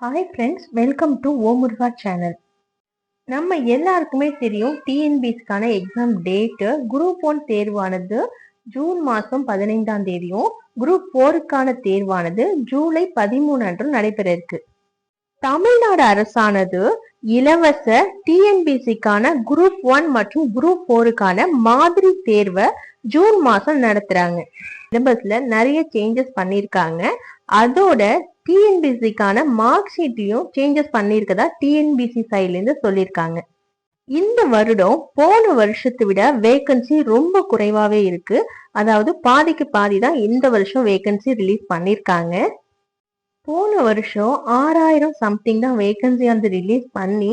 Hi friends welcome to O Muruga channel நம்ம எல்லாருக்குமே தெரியும் டிஎன்பிஎஸ்க்கான எக்ஸாம் டேட்டு குரூப் ஒன் தேர்வானது ஜூன் மாதம் பதினைந்தாம் தேதியும் குரூப் ஃபோருக்கான தேர்வானது ஜூலை பதிமூணு அன்று நடைபெற இருக்கு தமிழ்நாடு அரசானது இலவச டிஎன்பிசிக்கான குரூப் ஒன் மற்றும் குரூப் போருக்கான மாதிரி தேர்வை ஜூன் மாதம் நடத்துறாங்க. சிலபஸ்ல நிறைய சேஞ்சஸ் பண்ணியிருக்காங்க. அதோட டிஎன்பிசிக்கான மார்க் ஷீட்டையும் சேஞ்சஸ் பண்ணியிருக்கதா டிஎன்பிசி சைட்லேருந்து சொல்லியிருக்காங்க. இந்த வருடம் போன வருஷத்தை விட வேகன்சி ரொம்ப குறைவாவே இருக்கு. அதாவது பாதிக்கு பாதி தான் இந்த வருஷம் வேகன்சி ரிலீஸ் பண்ணியிருக்காங்க. போன வருஷம் ஆறாயிரம் சம்திங் தான் வேகன்சி வந்து ரிலீஸ் பண்ணி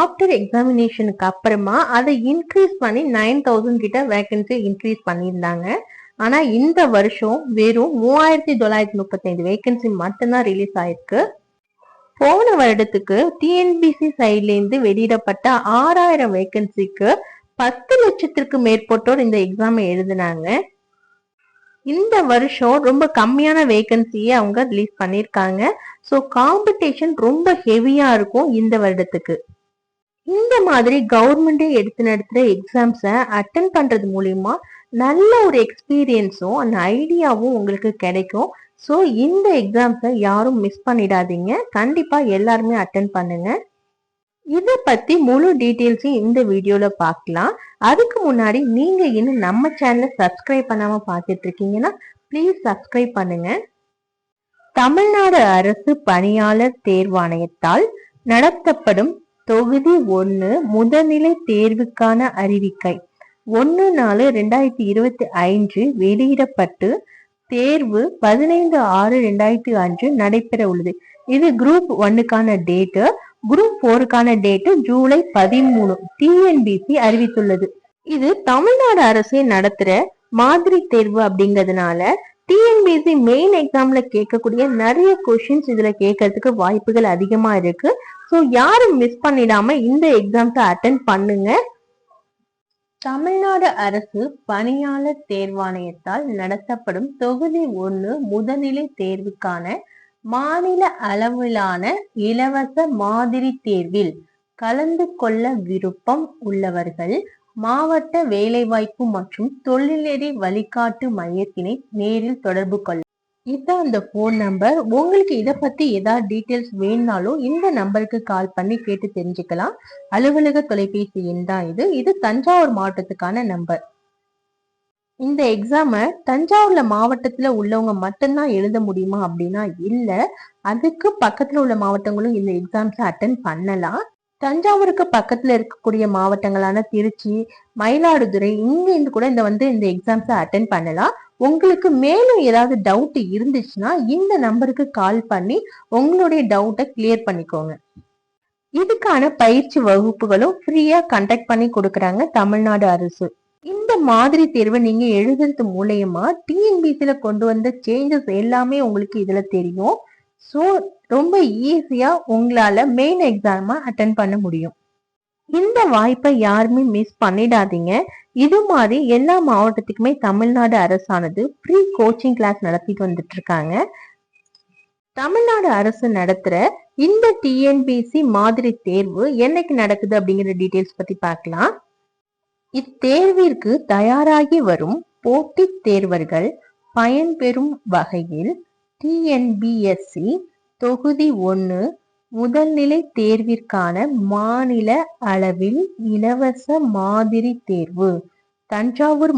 ஆஃப்டர் எக்ஸாமினேஷனுக்கு அப்புறமா அதை இன்க்ரீஸ் பண்ணி நைன் தௌசண்ட் கிட்ட வேகன்சி இன்க்ரீஸ் பண்ணியிருந்தாங்க. ஆனா இந்த வருஷம் வெறும் மூவாயிரத்தி தொள்ளாயிரத்தி முப்பத்தைந்து வேகன்சி மட்டும்தான் ரிலீஸ் ஆயிருக்கு. போன வருடத்துக்கு டிஎன்பிசி சைட்லேருந்து வெளியிடப்பட்ட ஆறாயிரம் வேகன்சிக்கு பத்து லட்சத்திற்கு மேற்பட்டோர் இந்த எக்ஸாமை எழுதினாங்க. இந்த வருஷம் ரொம்ப கம்மியான வேகன்சியை அவங்க ரிலீஸ் பண்ணியிருக்காங்க. ஸோ காம்படிஷன் ரொம்ப ஹெவியாக இருக்கும் இந்த வருடத்துக்கு. இந்த மாதிரி கவர்மெண்டே எடுத்து நடத்துகிற எக்ஸாம்ஸை அட்டன் பண்ணுறது மூலிமா நல்ல ஒரு எக்ஸ்பீரியன்ஸும் அந்த ஐடியாவும் உங்களுக்கு கிடைக்கும். ஸோ இந்த எக்ஸாம்ஸை யாரும் மிஸ் பண்ணிடாதீங்க. கண்டிப்பாக எல்லாருமே அட்டன் பண்ணுங்க. இதை பற்றி முழு டீட்டெயில்ஸையும் இந்த வீடியோவில் பார்க்கலாம். அதுக்கு முன்னாடி நீங்கள் இன்னும் நம்ம சேனலை சப்ஸ்கிரைப் பண்ணாமல் பார்த்துட்டு இருக்கீங்கன்னா ப்ளீஸ் சப்ஸ்கிரைப் பண்ணுங்க. தமிழ்நாடு அரசு பணியாளர் தேர்வாணையத்தால் நடத்தப்படும் தொகுதி ஒன்று முதல்நிலை தேர்வுக்கான அறிவிக்கை. ஒன்று நாலு ரெண்டாயிரத்தி இருபத்தி ஐந்து வெளியிடப்பட்டு தேர்வு பதினைந்து ஆறு ரெண்டாயிரத்தி அஞ்சு நடைபெற உள்ளது இது குரூப் ஒன்னுக்கான டேட்டு குரூப் போருக்கான டேட்டு ஜூலை பதிமூணு டிஎன்பிசி அறிவித்துள்ளது. இது தமிழ்நாடு அரசே நடத்துற மாதிரி தேர்வு அப்படிங்கிறதுனால டிஎன்பிசி மெயின் எக்ஸாம்ல கேட்கக்கூடிய நிறைய கொஷின்ஸ் இதுல கேட்கறதுக்கு வாய்ப்புகள் அதிகமா இருக்கு. ஸோ யாரும் மிஸ் பண்ணிடாம இந்த எக்ஸாம்ஸை அட்டன் பண்ணுங்க. தமிழ்நாடு அரசு பணியாளர் தேர்வாணையத்தால் நடத்தப்படும் தொகுதி ஒன்று முதல்நிலை தேர்வுக்கான மாநில அளவிலான இலவச மாதிரி தேர்வில் கலந்து கொள்ள விருப்பம் உள்ளவர்கள் மாவட்ட வேலைவாய்ப்பு மற்றும் தொழிலறி வழிகாட்டு மையத்தினை நேரில் தொடர்பு கொள்ள இதான் அந்த ஃபோன் நம்பர் உங்களுக்கு இதை பத்தி ஏதாவது டீட்டெயில்ஸ் வேணுனாலும் இந்த நம்பருக்கு கால் பண்ணி கேட்டு தெரிஞ்சுக்கலாம். அலுவலக தொலைபேசி எண் தான் இது. இது தஞ்சாவூர் மாவட்டத்துக்கான நம்பர் இந்த எக்ஸாமை தஞ்சாவூர்ல மாவட்டத்துல உள்ளவங்க மட்டும்தான் எழுத முடியுமா அப்படின்னா இல்ல. அதுக்கு பக்கத்துல உள்ள மாவட்டங்களும் இந்த எக்ஸாம்ஸை அட்டன் பண்ணலாம். தஞ்சாவூருக்கு பக்கத்துல இருக்கக்கூடிய மாவட்டங்களான திருச்சி மயிலாடுதுறை இங்க இருந்து கூட இந்த வந்து இந்த எக்ஸாம்ஸை அட்டன் பண்ணலாம். உங்களுக்கு மேலும் ஏதாவது டவுட் இருந்துச்சுன்னா இந்த நம்பருக்கு கால் பண்ணி உங்களுடைய டவுட்டை கிளியர் பண்ணிக்கோங்க. இதுக்கான பயிற்சி வகுப்புகளும் ஃப்ரீயா கண்டக்ட் பண்ணி கொடுக்குறாங்க தமிழ்நாடு அரசு. இந்த மாதிரி தேர்வை நீங்க எழுதுறது மூலயமா டிஎன்பிசியில கொண்டு வந்த சேஞ்சஸ் எல்லாமே உங்களுக்கு இதுல தெரியும். ஸோ ரொம்ப ஈஸியா உங்களால மெயின் எக்ஸாம அட்டன் பண்ண முடியும். இந்த வாய்ப்பை யாருமே மிஸ் பண்ணிடாதீங்க. இது மாதிரி எல்லா மாவட்டத்துக்குமே தமிழ்நாடு அரசானது ப்ரீ கோச்சிங் கிளாஸ் நடத்திட்டு வந்துட்டு இருக்காங்க. தமிழ்நாடு அரசு நடத்துற இந்த டிஎன்பிசி மாதிரி தேர்வு என்னைக்கு நடக்குது அப்படிங்கிற டீட்டெயில்ஸ் பத்தி பார்க்கலாம். இத்தேர்விற்கு தயாராகி வரும் போட்டித் தேர்வர்கள் பயன்பெறும் வகையில் டிஎன்பிஎஸ்சி தொகுதி ஒன்று முதல்நிலை தேர்விற்கான மாநில அளவில் இலவச மாதிரி தேர்வு. தஞ்சாவூர்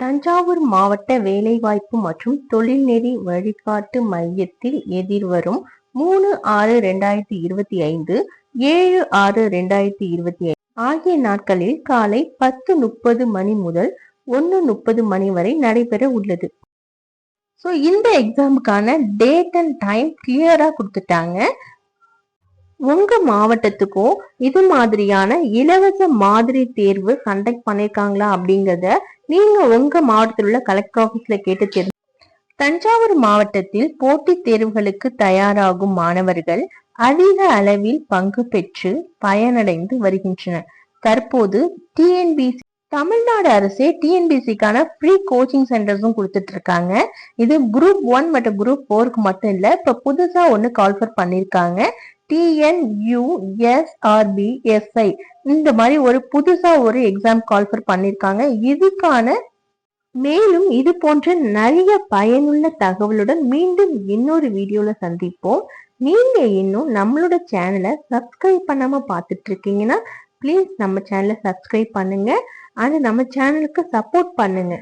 தஞ்சாவூர் மாவட்ட வேலைவாய்ப்பு மற்றும் தொழில்நெறி வழிகாட்டு மையத்தில் எதிர்வரும் மூணு ஆறு ரெண்டாயிரத்தி இருபத்தி ஐந்து ஏழு ஆறு ரெண்டாயிரத்தி இருபத்தி ஐந்து ஆகிய நாட்களில் காலை பத்து முப்பது மணி முதல் ஒன்று முப்பது மணி வரை நடைபெற உள்ளது. ஸோ இந்த எக்ஸாமுக்கான டேட் அண்ட் டைம் கிளியரா கொடுத்துட்டாங்க. உங்க மாவட்டத்துக்கும் இது மாதிரியான இலவச மாதிரி தேர்வு கண்டக்ட் பண்ணிருக்காங்களா அப்படிங்கறத நீங்க உங்க மாவட்டத்தில் உள்ள கலெக்டர் ஆபீஸ்ல கேட்டு தெரிஞ்சு தஞ்சாவூர் மாவட்டத்தில் போட்டித் தேர்வுகளுக்கு தயாராகும் மாணவர்கள் அதிக அளவில் பங்கு பெற்று பயனடைந்து வருகின்றனர். தற்போது டிஎன்பிசி தமிழ்நாடு அரசே டிஎன்பிசிக்கான ஃப்ரீ கோச்சிங் சென்டர்ஸும் கொடுத்துட்டு இருக்காங்க. இது குரூப் ஒன் மற்றும் குரூப் ஃபோருக்கு மட்டும் இல்ல இப்ப புதுசா ஒண்ணு கால்ஃபர் பண்ணிருக்காங்க. டிஎன்யூஎஸ்ஆர்பிஎஸ்ஐ இந்த மாதிரி ஒரு புதுசா ஒரு எக்ஸாம் கால்ஃபர் பண்ணிருக்காங்க. இதுக்கான மேலும் இது போன்ற நிறைய பயனுள்ள தகவலுடன் மீண்டும் இன்னொரு வீடியோல சந்திப்போம். நீங்க இன்னும் நம்மளோட சேனலை சப்ஸ்கிரைப் பண்ணாம பார்த்துட்டு இருக்கீங்கன்னா ப்ளீஸ் நம்ம சேனலை சப்ஸ்கிரைப் பண்ணுங்க. அது நம்ம சேனலுக்கு சப்போர்ட் பண்ணுங்க.